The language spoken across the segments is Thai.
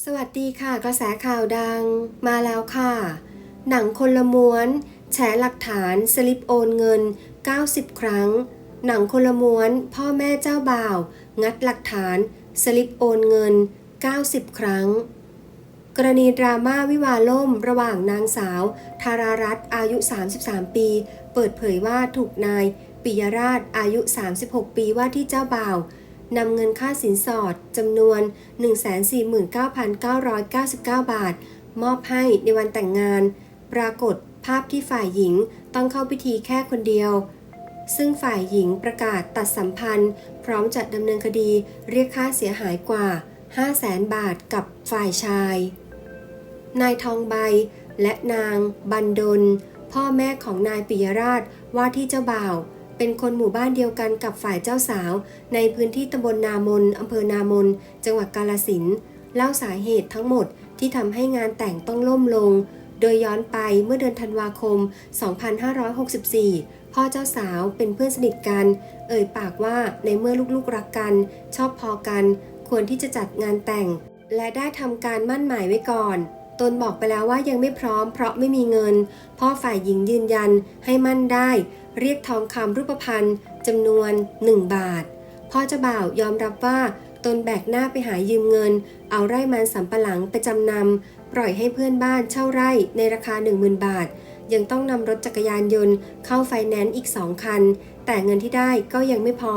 สวัสดีค่ะกระแสข่าวดังมาแล้วค่ะ หนังคนละม้วน แฉหลักฐานสลิปโอนเงิน 90 ครั้ง หนังคนละม้วน พ่อแม่เจ้าบ่าว งัดหลักฐานสลิปโอนเงิน 90 ครั้ง กรณีดราม่าวิวาล่ม ระหว่างนางสาว ธารารัตน์อายุ 33 ปี เปิดเผยว่าถูกนายปิยราชอายุ 36 ปีว่าที่เจ้าบ่าว นำเงินค่าสินสอดจำนวน 149,999 บาท มอบให้ในวันแต่งงาน ปรากฏภาพที่ฝ่ายหญิงต้องเข้าพิธีแค่คนเดียว ซึ่งฝ่ายหญิงประกาศตัดสัมพันธ์ พร้อมจัดดำเนินคดีเรียกค่าเสียหายกว่า 500,000 บาทกับฝ่ายชาย นายทองใบและนางบันดล พ่อแม่ของนายปิยราชว่าที่เจ้าบ่าว เป็นคนหมู่บ้านเดียวกันกับฝ่ายเจ้าสาว ในพื้นที่ตำบลนามนอำเภอนามน จังหวัดกาลสินเล่าสาเหตุทั้งหมดที่ทำให้งานแต่งต้องล่มลง โดยย้อนไปเมื่อเดือนธันวาคม 2564 พ่อเจ้าสาวเป็นเพื่อนสนิทกัน เอ่ยปากว่าในเมื่อลูกๆรักกัน ชอบพอกัน ควรที่จะจัดงานแต่ง และได้ทำการมั่นหมายไว้ก่อนตนบอกไปแล้วว่ายังไม่พร้อมเพราะไม่มีเงิน พ่อฝ่ายหญิงยืนยันให้มั่นได้ เรียกทองคำรูปพรรณจำนวน 1 บาท พ่อเจ้าบ่าวยอมรับว่าตนแบกหน้าไปหายืมเงิน เอาไร่มันสำปะหลังไปจำนำปล่อยให้เพื่อนบ้านเช่าไร่ในราคา 10,000 บาท ยังต้องนำรถจักรยานยนต์เข้าไฟแนนซ์อีก2คัน แต่เงินที่ได้ก็ยังไม่พอ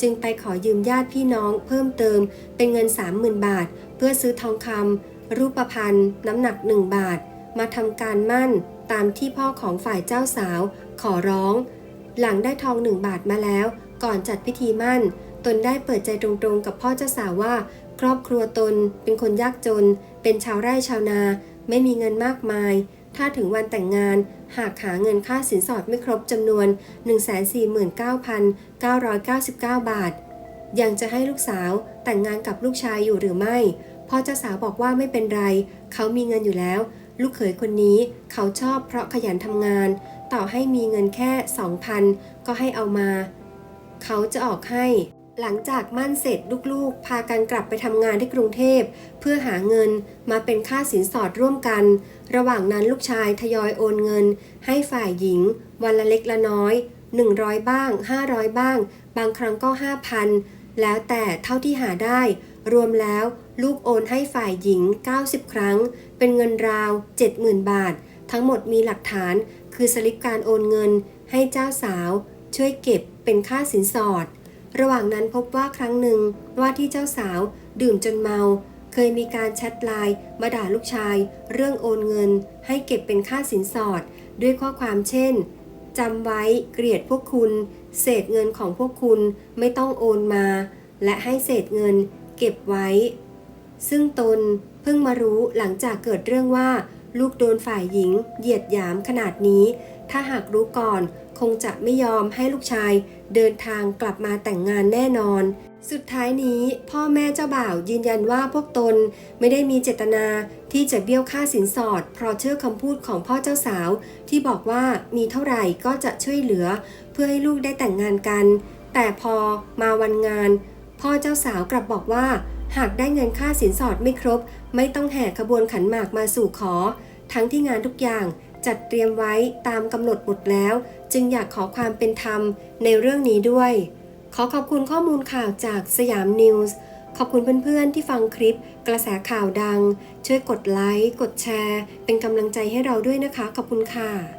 จึงไปขอยืมญาติพี่น้องเพิ่มเติมเป็นเงิน 30,000 บาท เพื่อซื้อทองคำรูปพรรณน้ำหนัก 1 บาท มาทำการมั่นตามที่พ่อของฝ่ายเจ้าสาวขอร้อง หลังได้ทองหนึ่งบาทมาแล้ว ก่อนจัดพิธีมั่น ตนได้เปิดใจตรงๆ กับพ่อเจ้าสาวว่า ครอบครัวตนเป็นคนยากจน เป็นชาวไร่ชาวนา ไม่มีเงินมากมาย ถ้าถึงวันแต่งงาน หากหาเงินค่าสินสอดไม่ครบจำนวน 149,999 บาท ยังจะให้ลูกสาวแต่งงานกับลูกชายอยู่หรือไม่ พ่อเจ้าสาวบอกว่าไม่เป็นไร เขามีเงินอยู่แล้ว ลูกเขยคนนี้เขาชอบเพราะขยันทำงาน ต่อให้มีเงินแค่ 2,000 ก็ให้เอามา เขาจะออกให้ หลังจากมั่นเสร็จลูกๆ พากันกลับไปทำงานที่กรุงเทพ เพื่อหาเงินมาเป็นค่าสินสอดร่วมกัน ระหว่างนั้นลูกชายทยอยโอนเงิน ให้ฝ่ายหญิง วันละเล็กละน้อย 100 บ้าง 500 บ้าง บางครั้งก็ 5,000 แล้วแต่เท่าที่หาได้ รวมแล้วลูกโอนให้ฝ่ายหญิง 90 ครั้ง เป็นเงินราว 70,000 บาท ทั้งหมดมีหลักฐานคือสลิปการโอนเงิน ให้เจ้าสาว ช่วยเก็บเป็นค่าสินสอด ระหว่างนั้นพบว่าครั้งหนึ่งว่าที่เจ้าสาวดื่มจนเมา เคยมีการแชทไลน์มาด่าลูกชาย เรื่องโอนเงิน ให้เก็บเป็นค่าสินสอด ด้วยข้อความเช่นจำไว้เกลียดพวกคุณ เศษเงินของพวกคุณไม่ต้องโอนมา และให้เศษเงินเก็บไว้ ซึ่งตนเพิ่งมารู้หลังจากเกิดเรื่องว่า ลูกโดนฝ่ายหญิง เหยียดหยามขนาดนี้ ถ้าหากรู้ก่อน คงจะไม่ยอมให้ลูกชาย เดินทางกลับมาแต่งงานแน่นอน สุดท้ายนี้พ่อแม่เจ้าบ่าวยืนยันว่าพวกตนไม่ได้มีเจตนาที่จะเบี้ยวค่าสินสอด เพราะเชื่อคำพูดของพ่อเจ้าสาว ที่บอกว่ามีเท่าไหร่ก็จะช่วยเหลือ เพื่อให้ลูกได้แต่งงานกัน แต่พอมาวันงาน พ่อเจ้าสาวกลับบอกว่าหากได้เงินค่าสินสอดไม่ครบ ไม่ต้องแห่ขบวนขันหมากมาสู่ขอ ทั้งที่งานทุกอย่างจัดเตรียมไว้ตามกำหนดหมดแล้ว จึงอยากขอความเป็นธรรมในเรื่องนี้ด้วย ขอขอบคุณข้อมูลข่าวจากสยามนิวส์ขอบคุณเพื่อนๆที่ฟังคลิป กระแสข่าวดัง ช่วยกดไลค์ กดแชร์ เป็นกำลังใจให้เราด้วยนะคะ ขอบคุณค่ะ